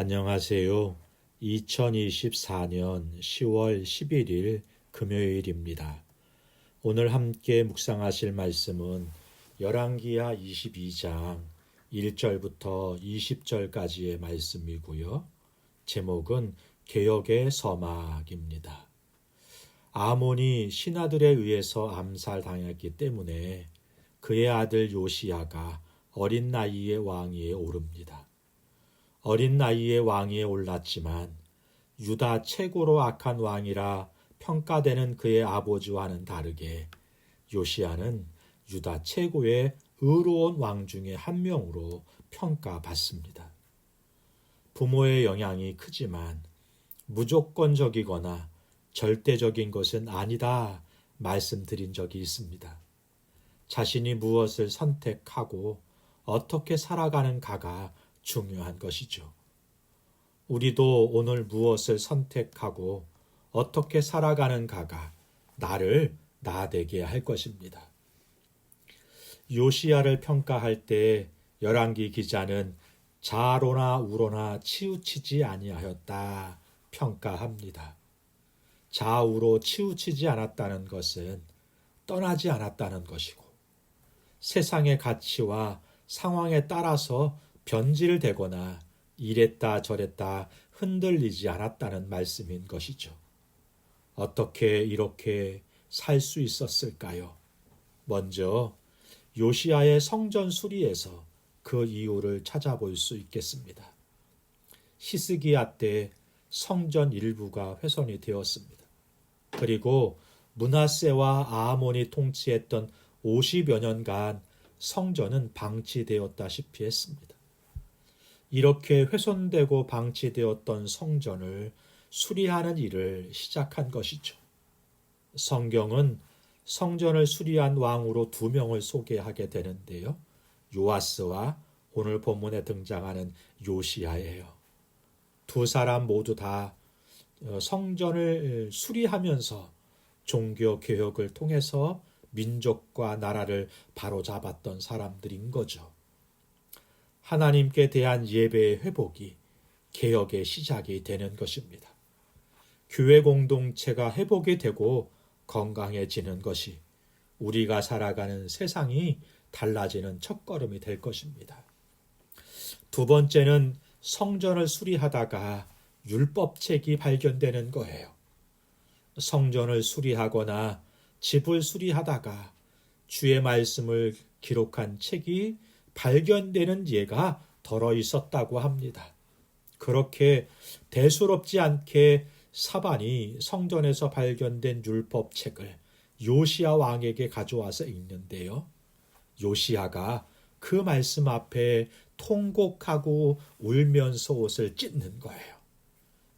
안녕하세요. 2024년 10월 11일 금요일입니다. 오늘 함께 묵상하실 말씀은 열왕기하 22장 1절부터 20절까지의 말씀이고요. 제목은 개혁의 서막입니다. 아몬이 신하들에 의해서 암살당했기 때문에 그의 아들 요시야가 어린 나이에 왕위에 오릅니다. 어린 나이에 왕위에 올랐지만 유다 최고로 악한 왕이라 평가되는 그의 아버지와는 다르게 요시아는 유다 최고의 의로운 왕 중에 한 명으로 평가받습니다. 부모의 영향이 크지만 무조건적이거나 절대적인 것은 아니다 말씀드린 적이 있습니다. 자신이 무엇을 선택하고 어떻게 살아가는가가 중요한 것이죠. 우리도 오늘 무엇을 선택하고 어떻게 살아가는가가 나를 나되게 할 것입니다. 요시야를 평가할 때 열왕기 기자는 자로나 우로나 치우치지 아니하였다 평가합니다. 좌우로 치우치지 않았다는 것은 떠나지 않았다는 것이고 세상의 가치와 상황에 따라서 변질되거나 이랬다 저랬다 흔들리지 않았다는 말씀인 것이죠. 어떻게 이렇게 살 수 있었을까요? 먼저 요시아의 성전 수리에서 그 이유를 찾아볼 수 있겠습니다. 히스기야 때 성전 일부가 훼손이 되었습니다. 그리고 문하세와 아하몬이 통치했던 50여 년간 성전은 방치되었다시피 했습니다. 이렇게 훼손되고 방치되었던 성전을 수리하는 일을 시작한 것이죠. 성경은 성전을 수리한 왕으로 두 명을 소개하게 되는데요. 요아스와 오늘 본문에 등장하는 요시아예요. 두 사람 모두 다 어, 성전을 수리하면서 종교 개혁을 통해서 민족과 나라를 바로잡았던 사람들인 거죠. 하나님께 대한 예배의 회복이 개혁의 시작이 되는 것입니다. 교회 공동체가 회복이 되고 건강해지는 것이 우리가 살아가는 세상이 달라지는 첫걸음이 될 것입니다. 두 번째는 성전을 수리하다가 율법책이 발견되는 거예요. 성전을 수리하거나 집을 수리하다가 주의 말씀을 기록한 책이 발견되는 예가 덜어 있었다고 합니다. 그렇게 대수롭지 않게 사반이 성전에서 발견된 율법책을 요시아 왕에게 가져와서 읽는데요. 요시아가 그 말씀 앞에 통곡하고 울면서 옷을 찢는 거예요.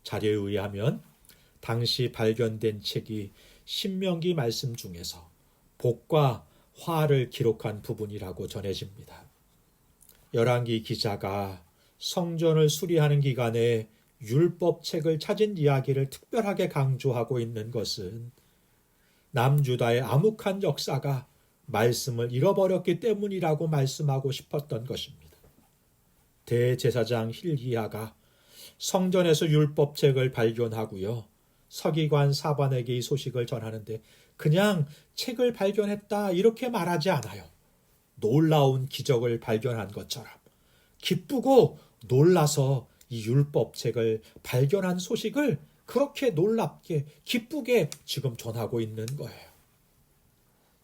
자료에 의하면 당시 발견된 책이 신명기 말씀 중에서 복과 화를 기록한 부분이라고 전해집니다. 열왕기 기자가 성전을 수리하는 기간에 율법책을 찾은 이야기를 특별하게 강조하고 있는 것은 남주다의 암흑한 역사가 말씀을 잃어버렸기 때문이라고 말씀하고 싶었던 것입니다. 대제사장 힐기야가 성전에서 율법책을 발견하고요. 서기관 사반에게 이 소식을 전하는데 그냥 책을 발견했다 이렇게 말하지 않아요. 놀라운 기적을 발견한 것처럼 기쁘고 놀라서 이 율법책을 발견한 소식을 그렇게 놀랍게 기쁘게 지금 전하고 있는 거예요.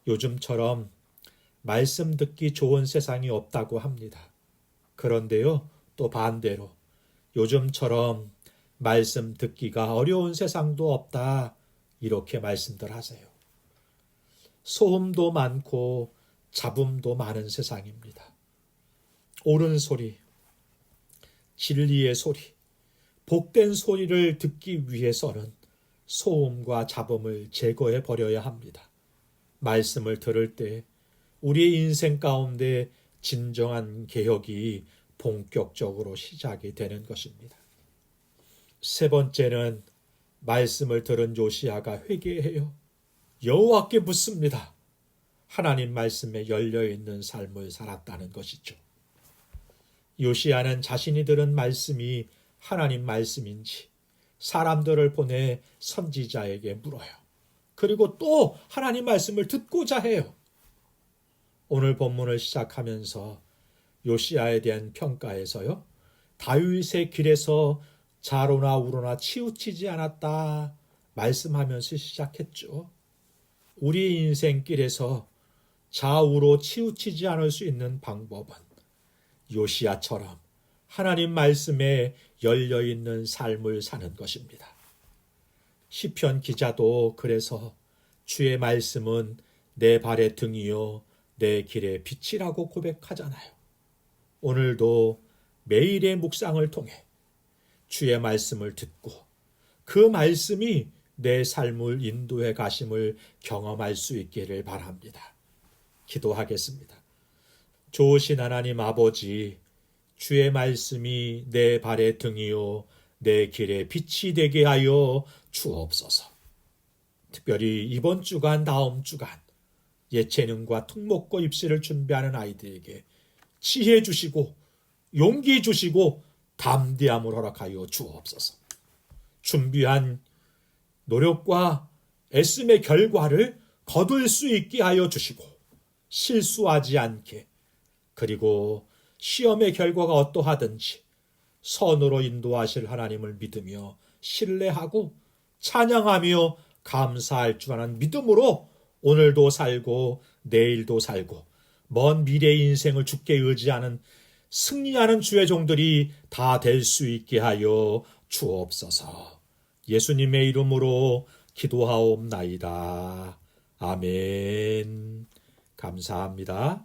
요즘처럼 말씀 듣기 좋은 세상이 없다고 합니다. 그런데요, 또 반대로 요즘처럼 말씀 듣기가 어려운 세상도 없다. 이렇게 말씀들 하세요. 소음도 많고 잡음도 많은 세상입니다. 옳은 소리, 진리의 소리, 복된 소리를 듣기 위해서는 소음과 잡음을 제거해 버려야 합니다. 말씀을 들을 때 우리의 인생 가운데 진정한 개혁이 본격적으로 시작이 되는 것입니다. 세 번째는 말씀을 들은 요시아가 회개해요. 여호와께 묻습니다. 하나님 말씀에 열려 있는 삶을 살았다는 것이죠. 요시아는 자신이 들은 말씀이 하나님 말씀인지 사람들을 보내 선지자에게 물어요. 그리고 또 하나님 말씀을 듣고자 해요. 오늘 본문을 시작하면서 요시아에 대한 평가에서요. 다윗의 길에서 자로나 우로나 치우치지 않았다 말씀하면서 시작했죠. 우리 인생길에서 좌우로 치우치지 않을 수 있는 방법은 요시아처럼 하나님 말씀에 열려 있는 삶을 사는 것입니다. 시편 기자도 그래서 주의 말씀은 내 발의 등이요 내 길의 빛이라고 고백하잖아요. 오늘도 매일의 묵상을 통해 주의 말씀을 듣고 그 말씀이 내 삶을 인도해 가심을 경험할 수 있기를 바랍니다. 기도하겠습니다. 좋으신 하나님 아버지, 주의 말씀이 내 발의 등이요, 내 길의 빛이 되게 하여 주옵소서. 특별히 이번 주간, 다음 주간, 예체능과 특목고 입시를 준비하는 아이들에게 지혜 주시고, 용기 주시고, 담대함을 허락하여 주옵소서. 준비한 노력과 애씀의 결과를 거둘 수 있게 하여 주시고, 실수하지 않게, 그리고 시험의 결과가 어떠하든지 선으로 인도하실 하나님을 믿으며 신뢰하고 찬양하며 감사할 줄 아는 믿음으로 오늘도 살고 내일도 살고 먼 미래의 인생을 주께 의지하는 승리하는 주의 종들이 다 될 수 있게 하여 주옵소서. 예수님의 이름으로 기도하옵나이다. 아멘. 감사합니다.